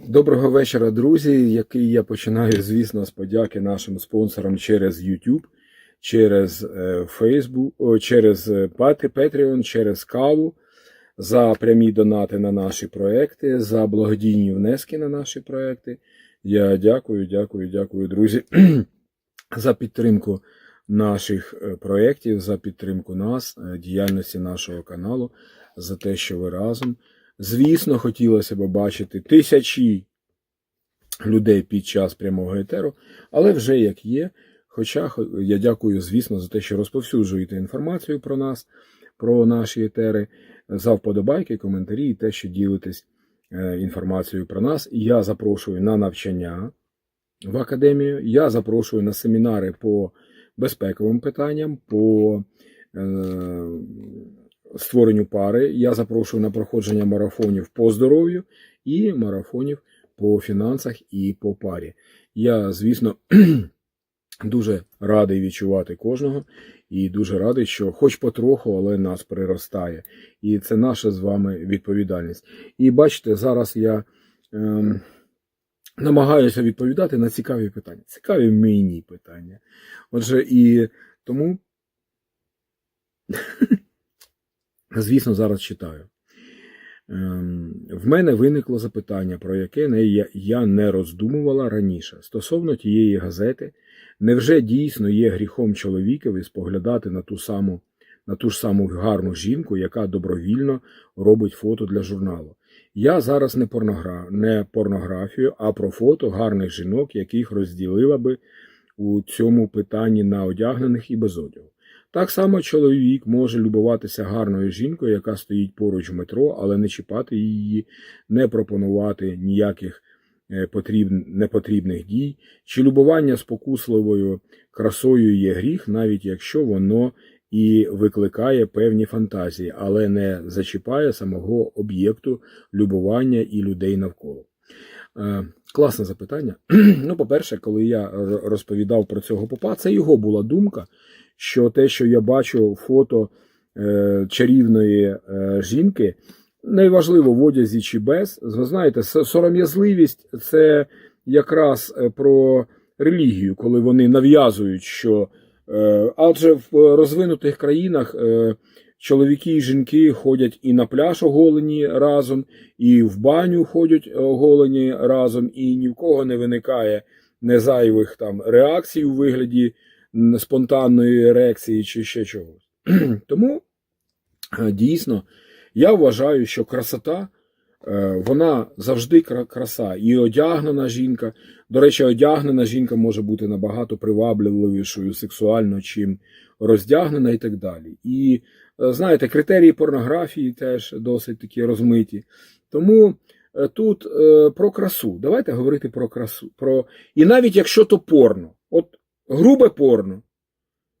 Доброго вечора, друзі, який я починаю, звісно, з подяки нашим спонсорам через YouTube, через е, Facebook, через е, Patreon, через Каву, за прямі донати на наші проекти, за благодійні внески на наші проекти. Я дякую, дякую, дякую, друзі, за підтримку наших е, проєктів, за підтримку нас, діяльності нашого каналу, за те, що ви разом. Звісно, хотілося б бачити тисячі людей під час прямого етеру, але вже як є. Хоча я дякую, звісно, за те, що розповсюджуєте інформацію про нас, про наші етери, за вподобайки, коментарі і те, що ділитесь е, інформацією про нас. Я запрошую на навчання в академію. Я запрошую на семінари по безпековим питанням, по е, створенню пари. Я запрошую на проходження марафонів по здоров'ю і марафонів по фінансах і по парі. Я, звісно, дуже радий відчувати кожного і дуже радий, що хоч потроху, але нас приростає. І це наша з вами відповідальність. І бачите, зараз я ем, намагаюся відповідати на цікаві питання. Цікаві мені питання. Отже, і тому, звісно, зараз читаю. Ем, В мене виникло запитання, про яке я- не роздумувала раніше. Стосовно тієї газети, невже дійсно є гріхом чоловікові споглядати на ту саму на ту ж саму гарну жінку, яка добровільно робить фото для журналу? Я зараз не, порногра... не порнографію, а про фото гарних жінок, яких розділила би у цьому питанні на одягнених і без одягу. Так само чоловік може любуватися гарною жінкою, яка стоїть поруч в метро, але не чіпати її, не пропонувати ніяких е, непотрібних дій, чи любування спокусливою красою є гріх, навіть якщо воно і викликає певні фантазії, але не зачіпає самого об'єкту любування і людей навколо. Е, Класне запитання. Ну, по-перше, коли я розповідав про цього попа, це його була думка, що те, що я бачу фото е, чарівної е, жінки, неважливо в одязі чи без, ви знаєте, сором'язливість це якраз е, про релігію, коли вони нав'язують, що е, адже в розвинутих країнах е, чоловіки і жінки ходять і на пляж оголені разом, і в баню ходять оголені разом, і ні в кого не виникає незайвих там реакцій у вигляді спонтанної ерекції чи ще чогось. Тому е, дійсно я вважаю, що красота. е, Вона завжди краса. І одягнена жінка. До речі, одягнена жінка може бути набагато привабливішою сексуально, чим роздягнена і так далі. І е, знаєте, критерії порнографії теж досить такі розмиті. Тому тут про красу. Давайте говорити про красу. Про... І навіть якщо то порно, от грубе порно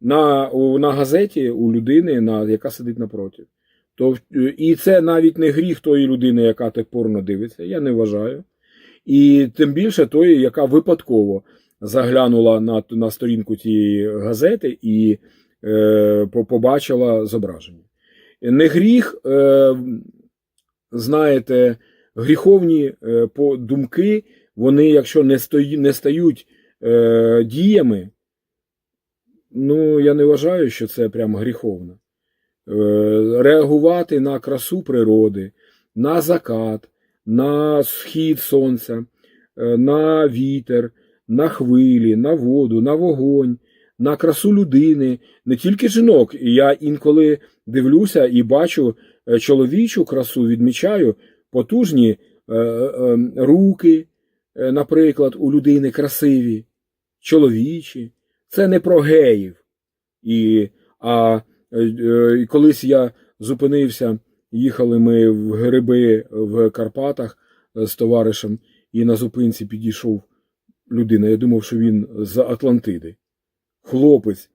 на, на газеті у людини, на, яка сидить напроти. То, і це навіть не гріх тої людини, яка те порно дивиться, я не вважаю. І тим більше тої, яка випадково заглянула на, на сторінку цієї газети і е, побачила зображення. Не гріх, е, знаєте, гріховні е, по думки, вони, якщо не, стої, не стають е, діями, ну, я не вважаю, що це прям гріховно. Е, реагувати на красу природи, на закат, на схід сонця, е, на вітер, на хвилі, на воду, на вогонь, на красу людини, не тільки жінок. Я інколи дивлюся і бачу чоловічу красу, відмічаю потужні е, е, руки, наприклад, у людини красиві, чоловічі. Це не про геїв. І, а е, е, і колись я зупинився, їхали ми в гриби в Карпатах е, з товаришем, і на зупинці підійшов людина. Я думав, що він з Атлантиди. Хлопець.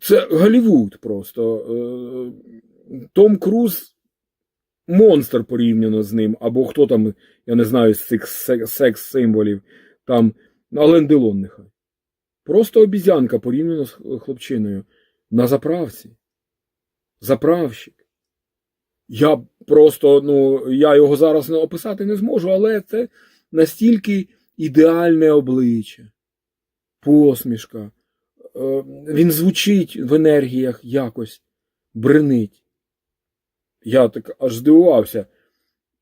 Це Голлівуд просто. Том Круз монстр порівняно з ним, або хто там, я не знаю, з цих секс-символів, там Ален Делон нехай. Просто обізянка порівняно з хлопчиною на заправці. Заправщик. Я просто ну, я його зараз описати не зможу, але це настільки ідеальне обличчя, посмішка. Е, Він звучить в енергіях якось, бренить. Я так аж здивувався.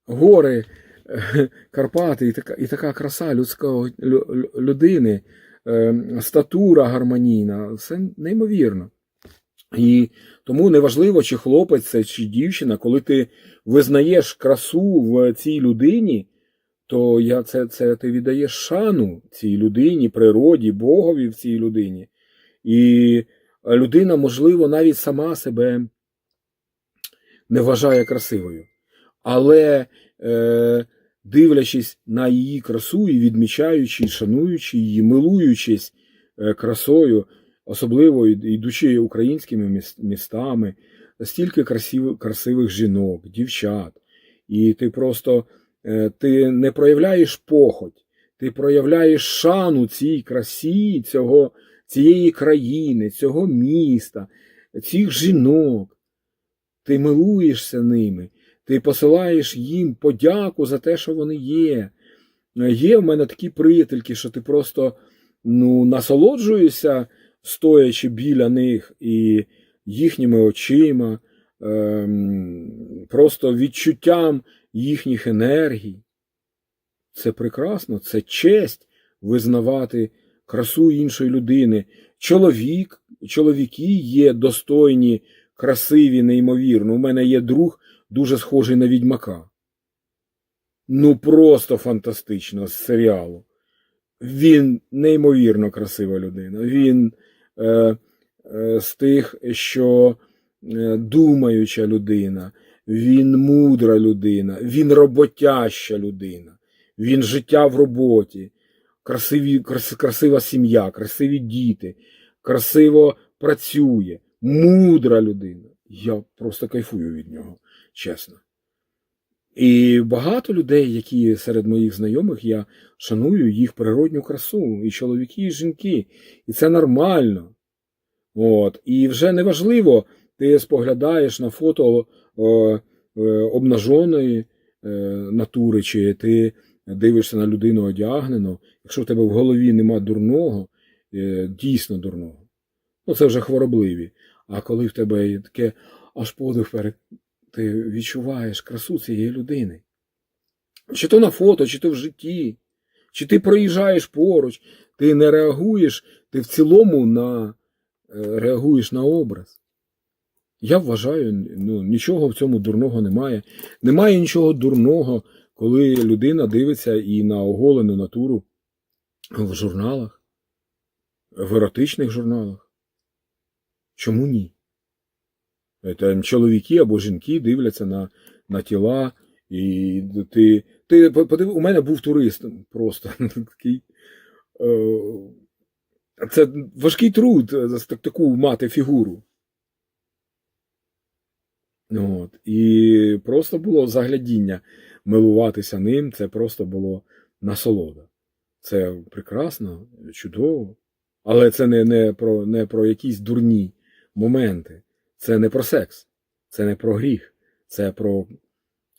Гори, е, Карпати і така, і така краса людського лю- лю- людини, е, статура гармонійна, все неймовірно. І тому неважливо, чи хлопець це, чи дівчина, коли ти визнаєш красу в цій людині, то я, це, це ти віддаєш шану цій людині, природі, Богові в цій людині. І людина, можливо, навіть сама себе не вважає красивою. Але е, дивлячись на її красу і відмічаючи, шануючи її, милуючись е, красою, особливо йдучи українськими містами, стільки красивих, красивих жінок, дівчат, і ти просто е, ти не проявляєш похоть, ти проявляєш шану цій красі, цього, цієї країни, цього міста, цих жінок. Ти милуєшся ними, ти посилаєш їм подяку за те, що вони є. Є в мене такі приятельки, що ти просто ну, насолоджуєшся, стоячи біля них і їхніми очима, ем, просто відчуттям їхніх енергій. Це прекрасно, це честь визнавати красу іншої людини. Чоловік, чоловіки є достойні, красиві, неймовірно. У мене є друг дуже схожий на відьмака. Ну, просто фантастично з серіалу. Він неймовірно красива людина. Він е, е, з тих, що е, думаюча людина, він мудра людина, він роботяща людина, він життя в роботі, красиві, крас, красива сім'я, красиві діти, красиво працює, мудра людина. Я просто кайфую від нього, чесно. І багато людей, які серед моїх знайомих, я шаную їх природню красу, і чоловіки, і жінки. І це нормально. От. І вже неважливо, ти споглядаєш на фото е, е, обнаженої е, натури, чи ти дивишся на людину одягнену. Якщо в тебе в голові нема дурного, е, дійсно дурного, ну це вже хворобливі. А коли в тебе є таке аж подих перед ти відчуваєш красу цієї людини. Чи то на фото, чи то в житті, чи ти проїжджаєш поруч, ти не реагуєш, ти в цілому на, е, реагуєш на образ. Я вважаю, ну, нічого в цьому дурного немає. Немає нічого дурного, коли людина дивиться і на оголену натуру в журналах, в еротичних журналах. Чому ні? Це чоловіки або жінки дивляться на, на тіла, і ти. ти подив, у мене був турист просто такий. Е, це важкий труд е, так- таку мати фігуру. От. І просто було заглядіння милуватися ним, це просто було насолода. Це прекрасно, чудово. Але це не, не, про, не про якісь дурні моменти. Це не про секс, це не про гріх, це про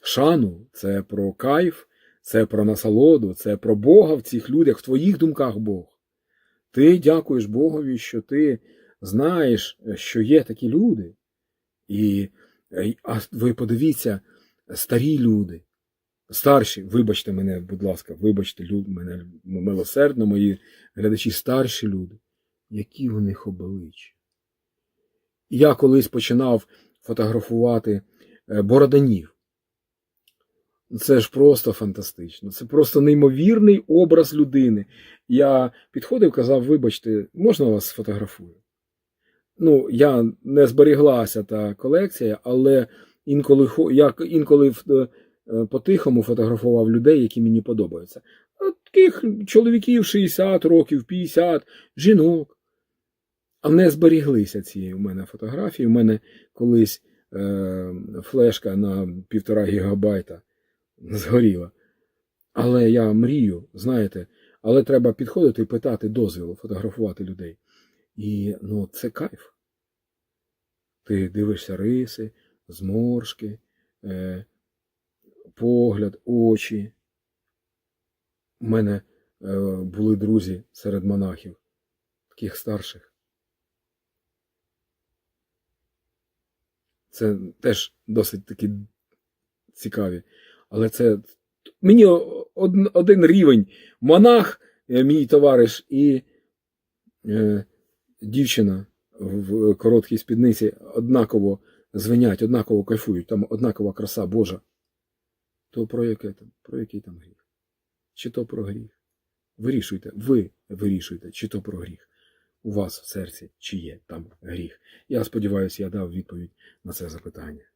шану, це про кайф, це про насолоду, це про Бога в цих людях, в твоїх думках Бог. Ти дякуєш Богові, що ти знаєш, що є такі люди. І а ви подивіться, старі люди, старші, вибачте мене, будь ласка, вибачте люд, мене милосердно, мої глядачі, старші люди, які у них обличчя. Я колись починав фотографувати е, бороданів. Це ж просто фантастично. Це просто неймовірний образ людини. Я підходив, казав, вибачте, можна вас сфотографую? Ну, я не зберіглася та колекція, але інколи я інколи е, по-тихому фотографував людей, які мені подобаються. Таких чоловіків 60 років, 50, жінок. Не зберіглися ці у мене фотографії. У мене колись е, флешка на півтора гігабайта згоріла. Але я мрію, знаєте, але треба підходити і питати дозвілу, фотографувати людей. І ну, це кайф. Ти дивишся риси, зморшки, е, погляд, очі. У мене е, були друзі серед монахів, таких старших. Це теж досить такі цікаві. Але це мені од- один рівень монах, е, мій товариш, і е, дівчина в короткій спідниці однаково звенять, однаково кайфують, там однакова краса Божа. То про яке там? Про який там гріх? Чи то про гріх? Вирішуйте, ви вирішуйте, чи то про гріх. У вас в серці, чи є там гріх. Я сподіваюся, я дав відповідь на це запитання.